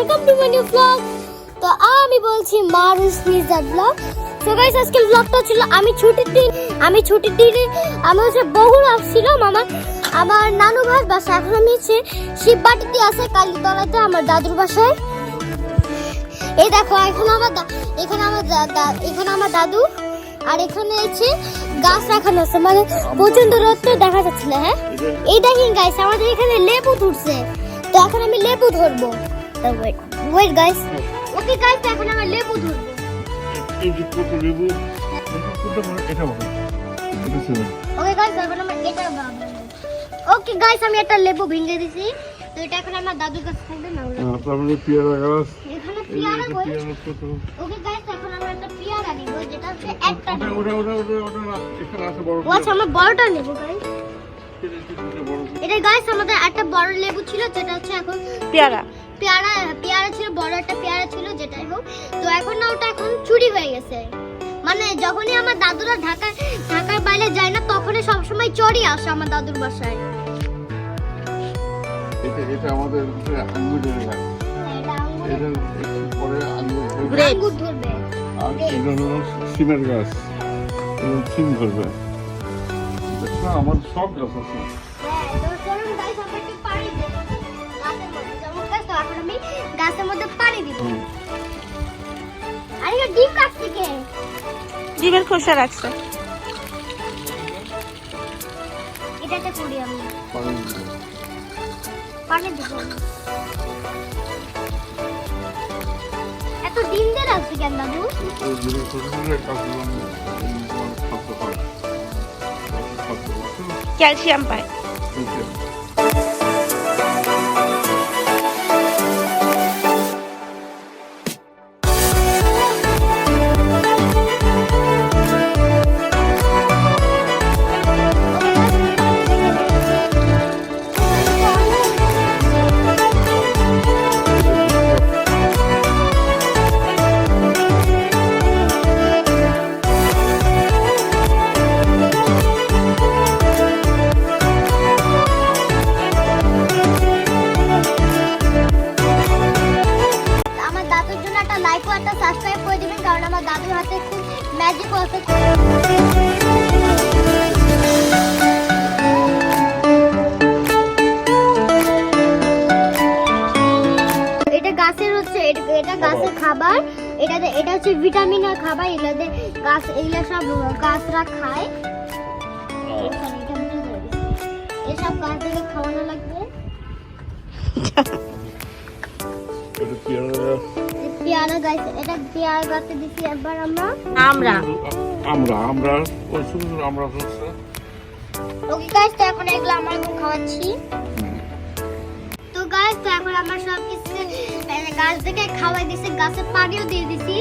Welcome to my new blog তো আমি বলছি মারুস নিজার ব্লগ তো গাইস আজকে ব্লগটা ছিল আমি ছুটির দিন, আমি ছুটির দিনে আমি হচ্ছে বহুল ছিল আমার আমার নানু ভাই বাসা এখন আমি হচ্ছে শিববাটিতে আছে, কালীতলাতে, আমার দাদুর বাসায়। এই দেখো, এখানে আমার এখানে আমার এখানে আমার দাদু, আর এখানে হচ্ছে গাছ রাখানো আছে। মানে প্রচণ্ড রোদ দেখা যাচ্ছে না হ্যাঁ? এই দেখেন গাইস আমাদের এখানে লেবু ধরছে। তো এখন আমি লেবু ধরবো। Wait wait guys okay guys এখন আমরা লেবু ধরবো। এই যে কত লেবু। বলো? এটা বলো। এটা ছিল। ওকে গাইস এখন আমরা এটা ওকে গাইস আমি একটা লেবু ভেঙে দিছি। তো এটা এখন আমার দাদুর কাছে থাকবে না হ্যাঁ, তারপরে পেয়ারা গাছ। এখানে পেয়ারা কত ওকে গাইস এখন আমরা একটা পেয়ারা নিব যেটা হচ্ছে একটা ওটা ওটা ওটা ওটা এখানে আছে বড় ও আচ্ছা আমরা বড়টা নেব গাইস পেয়ারা, এটা এটা বড় এটা গাইস আমাদের একটা বড় লেবু ছিল যেটা হচ্ছে এখন পেয়ারা। পেয়ারা পেয়ারা ছিল বড় একটা পেয়ারা ছিল যেটাই হোক। তো এখন না ওটা এখন চুরি হয়ে গেছে। মানে যখনই আমার দাদুরা ঢাকা ঢাকার বাইরে যায় না তখনই সবসময় চড়ি আসে আমার দাদুর বাসায়। এটা এটা আমাদের হচ্ছে আঙ্গুরের এটা আঙ্গুর। এটা পরে আঙ্গুর ধরবে আঙ্গুর ধরবে। আর এটা হলো সিমের গাছ। এটা সিম ধরবে। আমার সব গাছ আছে। আমি গাছের মধ্যে পানি দিব। আরে ডিম কাটছে কে ডিমের খোসা রাখছে। এটাতে করি আমি। পানি দিবে। পানি দিব এত ডিম দিয়ে রাখছি কেন দাদু এই যে গাছের হচ্ছে, এটা এটা গাছের খাবার, এটাতে এটা হচ্ছে ভিটামিনের খাবার, এটাতে গাছ এগুলো সব গাছরা খায়। এটা। এসব গাছ খাওয়ানো লাগবে। এটা পেয়ারা গাছ। পেয়ারা এটা পেয়ারা গাছে দিছি একবার আমরা। আমরা। আমরা আমরা ওই ছোট ছোট আমরা ওকে গাছ তো এখন এগুলো আমরা এখন খাওয়াচ্ছি। তো গাছ তো এখন আমরা সব কিছু গাছ থেকে খাওয়াই দিছি গাছে পানিও দিয়ে দিছি।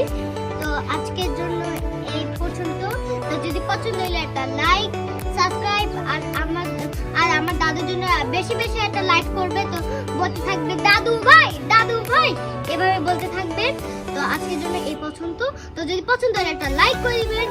তো আজকের জন্য এই পর্যন্ত। তো যদি পছন্দ হলে একটা লাইক সাবস্ক্রাইব আর আমার আমার দাদুর জন্য বেশি বেশি একটা লাইক করবে, তো বলতে থাকবে, দাদু ভাই দাদু ভাই। এভাবে বলতে থাকবে। তো আজকের জন্য এই পছন্দ তো যদি পছন্দ হয়, একটা লাইক করে দিবেন